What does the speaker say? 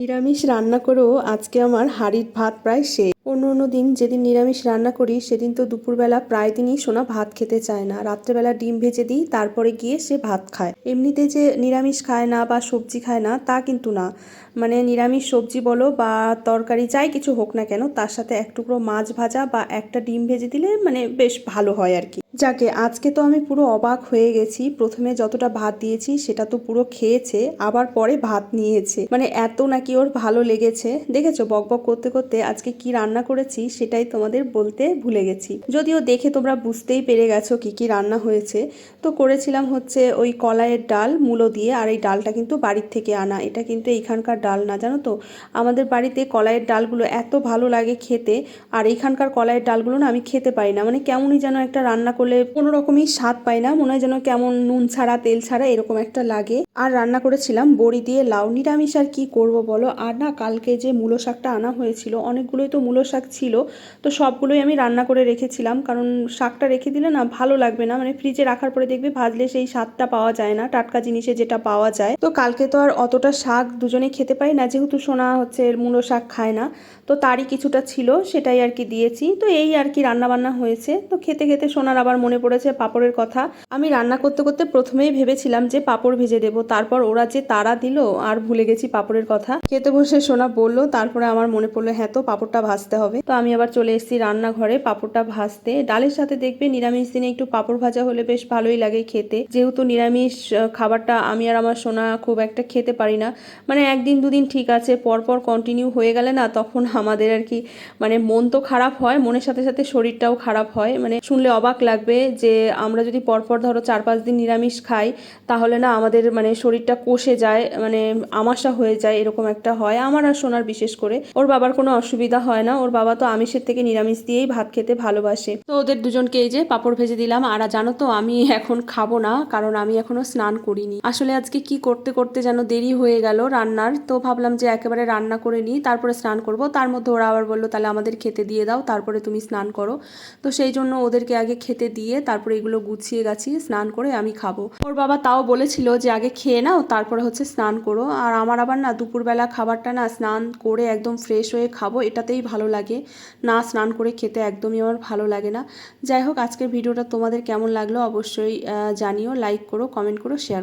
নিরামিষ রান্না করেও আজকে আমার হাঁড়ির ভাত প্রায় শেষ। অন্য অন্য দিন যেদিন নিরামিষ রান্না করি, সেদিন তো দুপুরবেলা প্রায় দিনই সোনা ভাত খেতে চায় না। রাত্রেবেলা ডিম ভেজে দিই, তারপরে গিয়ে সে ভাত খায়। এমনিতে যে নিরামিষ খায় না বা সবজি খায় না, তা কিন্তু না। মানে নিরামিষ সবজি বলো বা তরকারি যাই কিছু হোক না কেন, তার সাথে এক টুকরো মাছ ভাজা বা একটা ডিম ভেজে দিলে মানে বেশ ভালো হয় আর কি। যাকে আজকে তো আমি পুরো অবাক হয়ে গেছি। প্রথমে যতটা ভাত দিয়েছি সেটা তো পুরো খেয়েছে, আবার পরে ভাত নিয়েছে। মানে এত নাকি ওর ভালো লেগেছে। দেখেছ বকবক করতে করতে আজকে কি রান্না করেছি সেটাই তোমাদের বলতে ভুলে গেছি। যদিও দেখে তোমরা বুঝতেই পেরে গেছো কি কি রান্না হয়েছে। তো করেছিলাম হচ্ছে ওই কলাইয়ের ডাল, মূলো দিয়ে, আর এই ডালটা কিন্তু বাড়ির থেকে আনা। এটা কিন্তু এইখানকার ডাল না, জানো তো? আমাদের বাড়িতে কলাইয়ের ডালগুলো এত ভালো লাগে খেতে, আর এইখানকার কলাইয়ের ডালগুলো না আমি খেতে পারি না। মানে কেমনই যেন একটা রান্না করলে কোনো রকমই স্বাদ পাই না। মনে হয় যেন কেমন নুন ছাড়া, তেল ছাড়া এরকম একটা লাগে। আর রান্না করেছিলাম, বড়ি দিয়ে লাউ। নিরামিষ আর কি করব বলো? আর না, কালকে যে মূলো শাকটা আনা হয়েছিল, অনেকগুলোই তো মূলো শাক ছিল, তো সবগুলোই আমি রান্না করে রেখেছিলাম। কারণ শাকটা রেখে দিলে না ভালো লাগবে না। মানে ফ্রিজে রাখার পরে দেখবে ভাজলে সেই স্বাদটা পাওয়া যায় না, টাটকা জিনিসে যেটা পাওয়া যায়। তো কালকে তো আর অতটা শাক দুজনে খেতে পারি না, যেহেতু সোনা হচ্ছে মূলো শাক খায় না। তো তারই কিছুটা ছিল, সেটাই আর কি দিয়েছি। তো এই আর কি রান্না বান্না হয়েছে। তো খেতে খেতে সোনার আবার মনে পড়েছে পাপড়ের কথা। আমি রান্না করতে করতে প্রথমেই ভেবেছিলাম যে পাপড় ভেজে দেব। তারপর ওরা যে তারা দিল, আর ভুলে গেছি পাপড়ের কথা। খেতে বসে সোনা বলল, তারপরে আমার মনে পড়ল হ্যাঁ তো, পাঁপড়টা ভাজতে হবে। তো আমি আবার চলে এসেছি রান্নাঘরে পাপড়টা ভাজতে। ডালের সাথে দেখবে নিরামিষ দিনে একটু পাপড় ভাজা হলে বেশ ভালোই লাগে খেতে। যেহেতু নিরামিষ খাবারটা আমি আর আমার সোনা খুব একটা খেতে পারি না। মানে একদিন দুদিন ঠিক আছে, পরপর কন্টিনিউ হয়ে গেলে না তখন আমাদের আর কি মানে মন তো খারাপ হয়, মনের সাথে সাথে শরীরটাও খারাপ হয়। মানে শুনলে অবাক লাগবে যে আমরা যদি পরপর ধরো চার পাঁচ দিন নিরামিষ খাই, তাহলে না আমাদের মানে শরীরটা কষে যায় মানে আমাশা হয়ে যায় এরকম একটা হয়। আমার আর সোনার বিশেষ করে। ওর বাবার কোনো অসুবিধা হয় না। ওর বাবা তো আমিষের থেকে নিরামিষ দিয়েই ভাত খেতে ভালোবাসে। তো ওদের দুজনকে এই যে পাপড় ভেজে দিলাম। আর জানো তো, আমি এখন খাব না, কারণ আমি এখনও স্নান করিনি। আসলে আজকে কি করতে করতে যেন দেরি হয়ে গেল রান্নার। তো ভাবলাম যে একেবারে রান্না করে নিই, তারপরে স্নান করব। তার মধ্যে ওরা আবার বলল, তাহলে আমাদের খেতে দিয়ে দাও, তারপরে তুমি স্নান করো। তো সেই জন্য ওদেরকে আগে খেতে দিয়ে তারপরে এগুলো গুছিয়ে গাছিয়ে স্নান করে আমি খাব। ওর বাবা তাও বলেছিল যে, আগে খেয়ে নাও, তারপরে হচ্ছে স্নান করো। আর আমার আবার না দুপুরবেলা খাবারটা না স্নান করে একদম ফ্রেশ হয়ে খাব, এটাতেই ভালো লাগে। না স্নান করে খেতে একদমই আমার ভালো লাগে না। যাই হোক, আজকের ভিডিওটা তোমাদের কেমন লাগল অবশ্যই জানিও, লাইক করো, কমেন্ট করো, শেয়ার